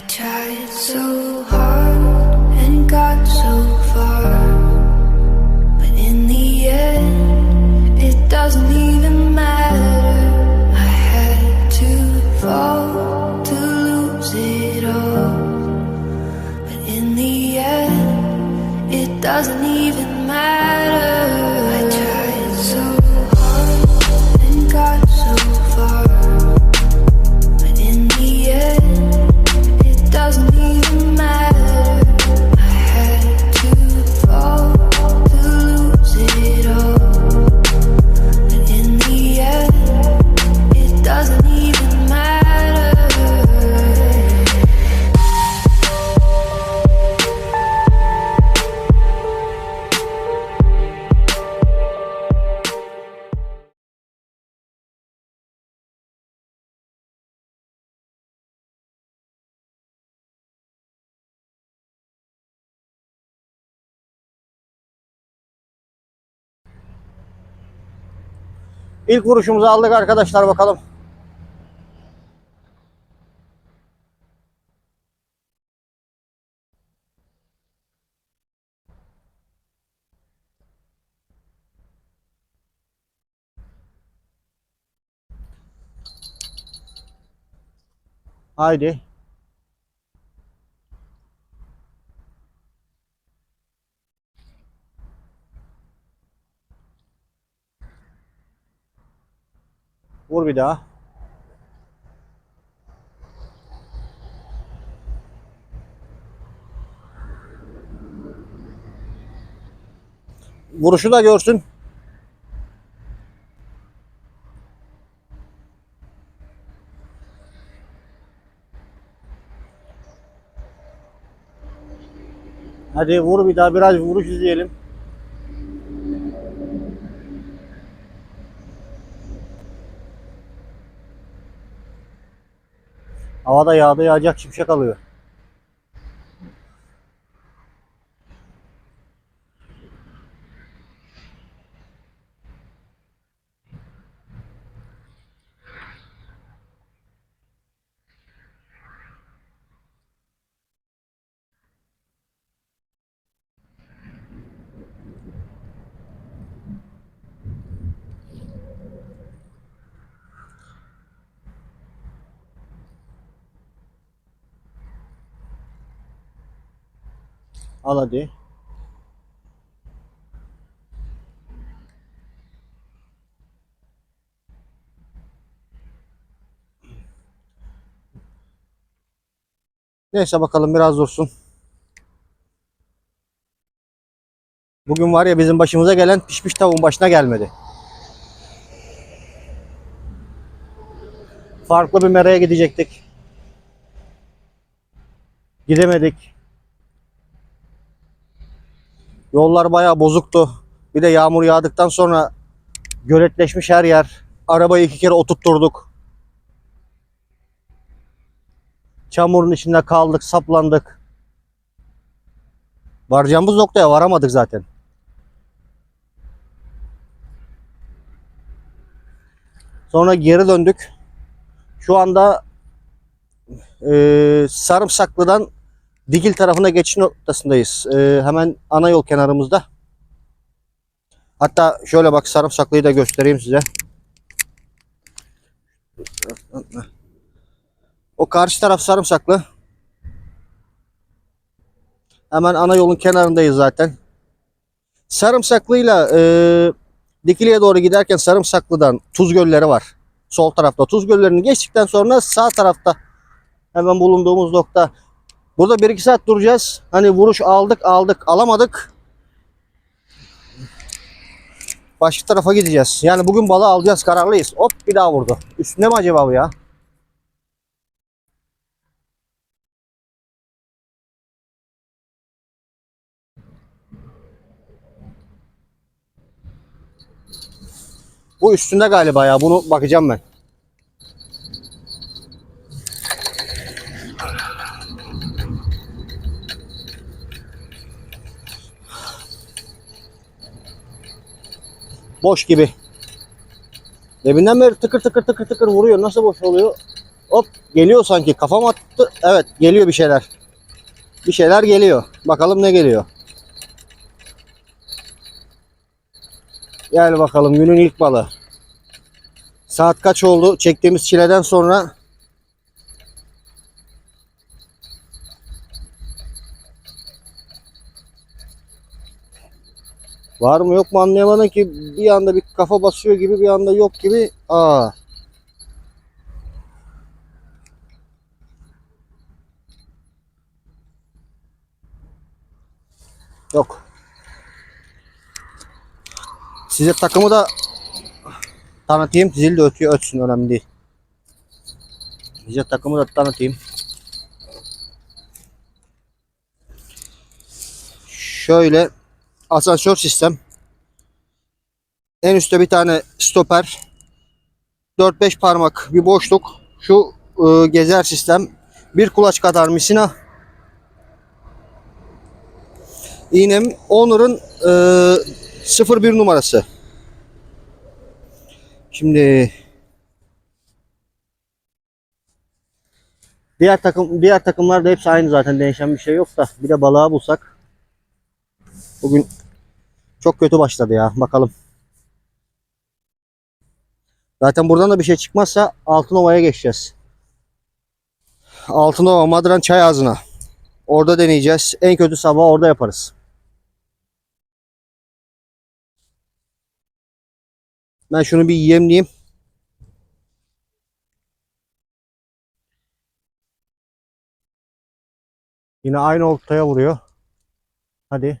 I tried so İlk vuruşumuzu aldık arkadaşlar bakalım. Haydi. Vur bir daha. Vuruşu da görsün. Hadi vur bir daha biraz vuruş izleyelim. Havada yağda yağacak şimşek alıyor. Al hadi. Neyse bakalım biraz dursun. Bugün var ya bizim başımıza gelen pişmiş tavuğun başına gelmedi. Farklı bir meraya gidecektik. Gidemedik. Yollar bayağı bozuktu. Bir de yağmur yağdıktan sonra göletleşmiş her yer. Arabayı iki kere oturtturduk. Çamurun içinde kaldık, saplandık. Varacağımız noktaya varamadık zaten. Sonra geri döndük. Şu anda eee Sarımsaklı'dan Dikil tarafına geçiş noktasındayız. Ee, hemen ana yol kenarımızda. Hatta şöyle bak sarımsaklıyı da göstereyim size. O karşı taraf sarımsaklı. Hemen ana yolun kenarındayız zaten. Sarımsaklıyla e, Dikili'ye doğru giderken Sarımsaklı'dan Tuz Gölleri var. Sol tarafta Tuz Göllerini geçtikten sonra sağ tarafta hemen bulunduğumuz nokta Burada 1-2 saat duracağız. Hani vuruş aldık aldık alamadık. Başka tarafa gideceğiz. Yani bugün balığı alacağız kararlıyız. Hop bir daha vurdu. Üstünde mi acaba bu ya? Bu üstünde galiba ya. Bunu bakacağım ben. Boş gibi. Deminden beri tıkır tıkır tıkır tıkır vuruyor. Nasıl boş oluyor? Hop geliyor sanki. Kafam attı. Evet geliyor bir şeyler. Bir şeyler geliyor. Bakalım ne geliyor. Gel bakalım günün ilk balı. Saat kaç oldu? Çektiğimiz çileden sonra Var mı yok mu anlayamadım ki bir anda bir kafa basıyor gibi bir anda yok gibi. Aa. Yok. Size takımı da tanıtayım. Zil de ötüyor ötsün önemli değil. Size takımı da tanıtayım. Şöyle asansör sistem. En üstte bir tane stoper. 4-5 parmak bir boşluk. Şu e, gezer sistem. Bir kulaç kadar misina. İğnem Honor'ın e, 01 numarası. Şimdi diğer takım diğer takımlar da hepsi aynı zaten değişen bir şey yok da bir de balığa bulsak. Bugün çok kötü başladı ya. Bakalım. Zaten buradan da bir şey çıkmazsa Altınova'ya geçeceğiz. Altınova Madran çay ağzına. Orada deneyeceğiz. En kötü sabah orada yaparız. Ben şunu bir yemleyeyim. Yine aynı ortaya vuruyor. Hadi.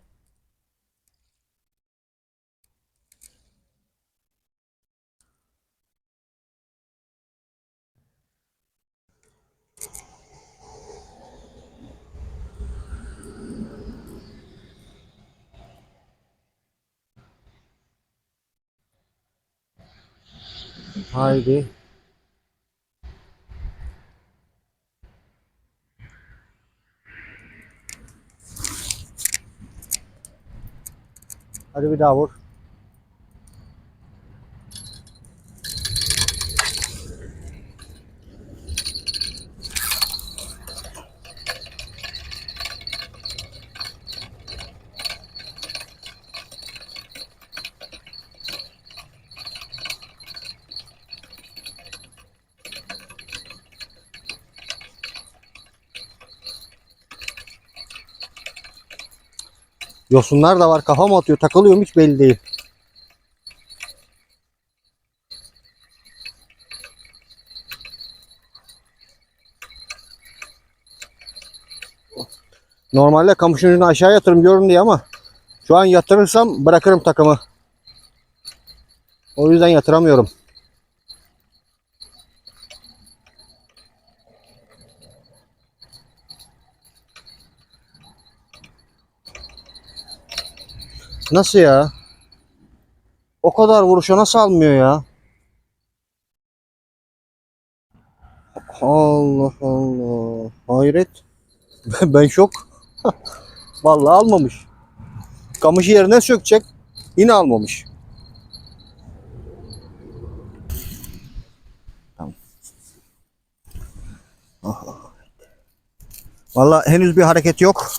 Haydi. Hadi bir daha vur. Yosunlar da var. Kafam atıyor. Takılıyorum hiç belli değil. Normalde kamışın ucunu aşağı yatırım görün diye ama şu an yatırırsam bırakırım takımı. O yüzden yatıramıyorum. Nasıl ya? O kadar vuruşa nasıl almıyor ya? Allah Allah. Hayret. ben şok. Vallahi almamış. Kamışı yerine sökecek. Yine almamış. Tamam. Vallahi henüz bir hareket yok.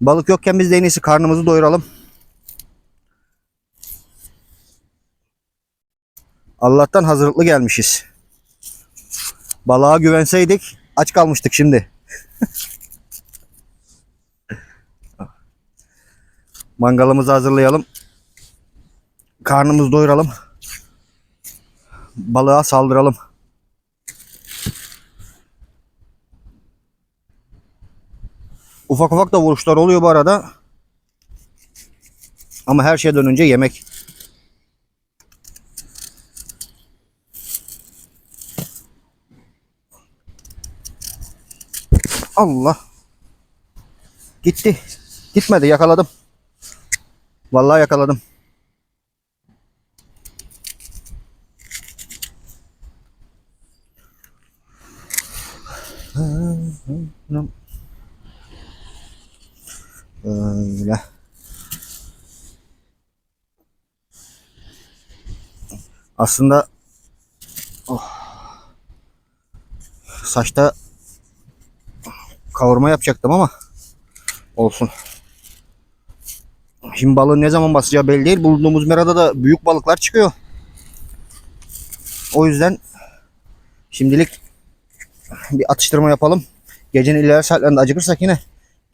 Balık yokken biz de en iyisi karnımızı doyuralım. Allah'tan hazırlıklı gelmişiz. Balığa güvenseydik aç kalmıştık şimdi. Mangalımızı hazırlayalım. Karnımızı doyuralım. Balığa saldıralım. Ufak ufak da vuruşlar oluyor bu arada. Ama her şeyden önce yemek. Allah. Gitti. Gitmedi yakaladım. Vallahi yakaladım. Öyle. Aslında oh. Saçta kavurma yapacaktım ama olsun. Şimdi balığın ne zaman basacağı belli değil. Bulunduğumuz merada da büyük balıklar çıkıyor. O yüzden şimdilik bir atıştırma yapalım. Gecenin ileri saatlerinde acıkırsak yine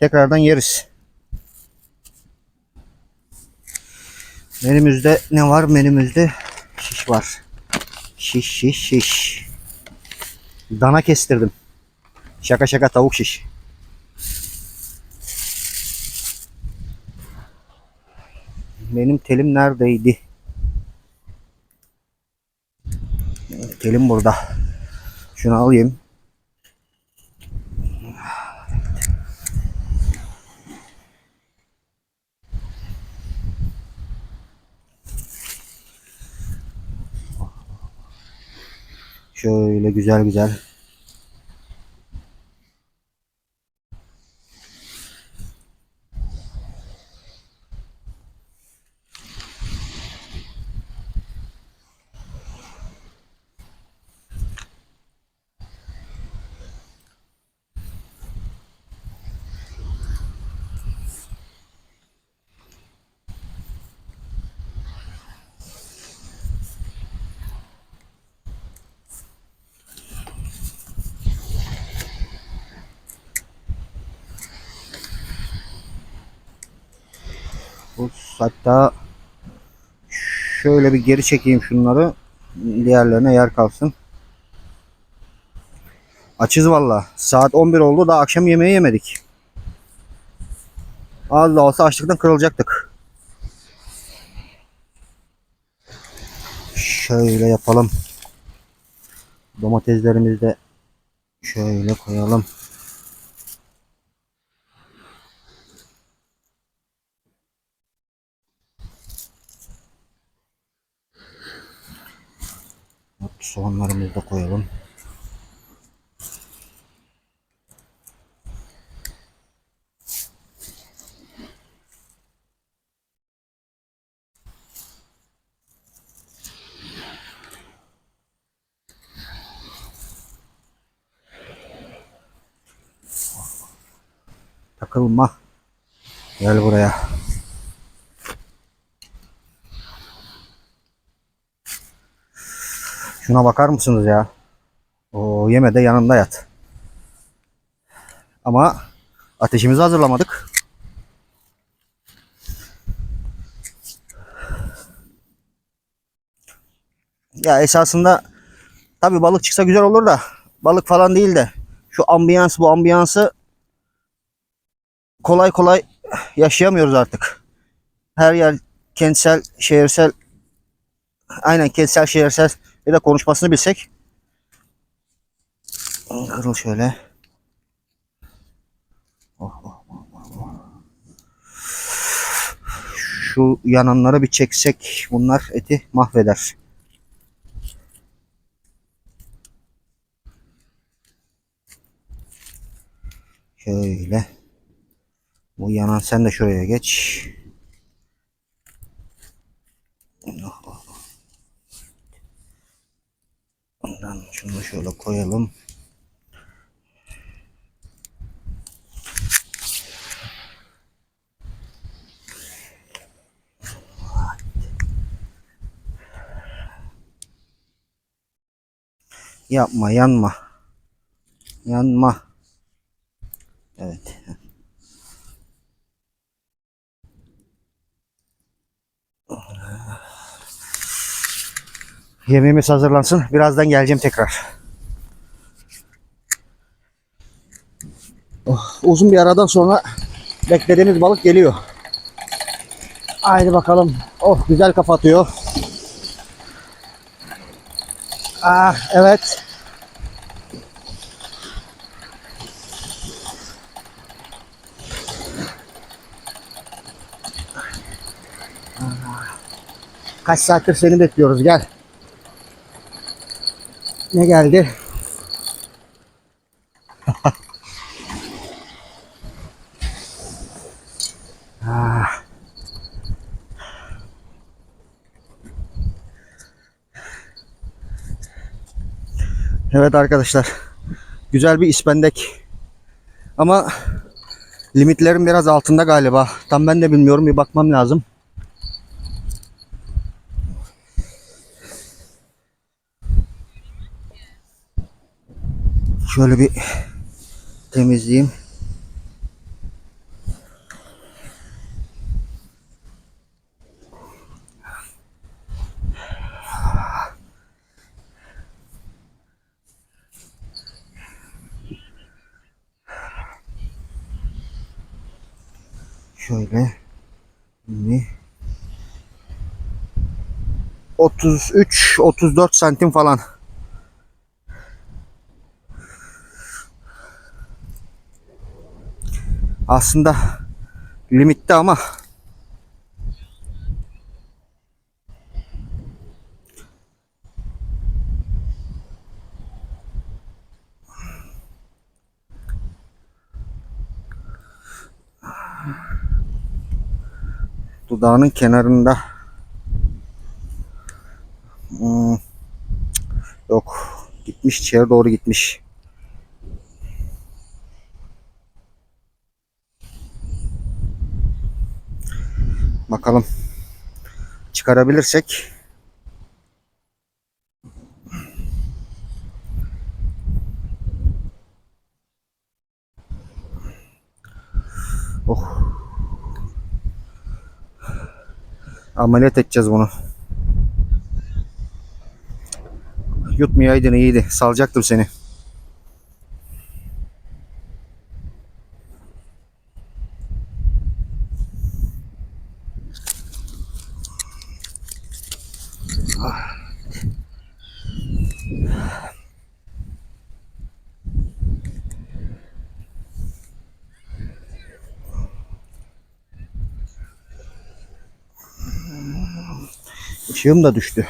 tekrardan yeriz. Menümüzde ne var? Menümüzde şiş var. Şiş şiş şiş. Dana kestirdim. Şaka şaka tavuk şiş. Benim telim neredeydi? Telim burada. Şunu alayım. Şöyle güzel güzel. Hatta şöyle bir geri çekeyim şunları. Diğerlerine yer kalsın. Açız valla. Saat 11 oldu daha akşam yemeği yemedik. Az da olsa açlıktan kırılacaktık. Şöyle yapalım. Domateslerimizi de şöyle koyalım. Soğanlarımızı da koyalım. Takılma. Gel buraya. Şuna bakar mısınız ya? O yeme de yanında yat. Ama ateşimizi hazırlamadık. Ya esasında tabi balık çıksa güzel olur da balık falan değil de şu ambiyans bu ambiyansı kolay kolay yaşayamıyoruz artık. Her yer kentsel, şehirsel aynen kentsel, şehirsel bir de konuşmasını bilsek. Kırıl şöyle. Oh, oh, oh. Şu yananları bir çeksek bunlar eti mahveder. Şöyle. Bu yanan sen de şuraya geç. Oh, Ondan şunu şöyle koyalım. Yapma yanma. Yanma. Evet. Yemeğimiz hazırlansın. Birazdan geleceğim tekrar. Oh, uzun bir aradan sonra beklediğimiz balık geliyor. Haydi bakalım. Oh güzel kapatıyor. Ah evet. Kaç saattir seni bekliyoruz gel. Ne geldi? Ah. Evet arkadaşlar. Güzel bir ispendek. Ama limitlerin biraz altında galiba. Tam ben de bilmiyorum. Bir bakmam lazım. Şöyle bir temizleyeyim. Şöyle. Şimdi 33 34 santim falan. Aslında limitte ama dudağının kenarında Hmm, yok gitmiş içeri doğru gitmiş. Bakalım çıkarabilirsek Oh. Ameliyat edeceğiz bunu. Yutmayaydın iyiydi. Salacaktım seni. Işığım da düştü.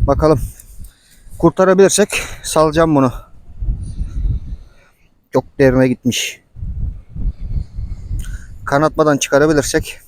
Bakalım. Kurtarabilirsek salacağım bunu. Çok derine gitmiş. Kanatmadan çıkarabilirsek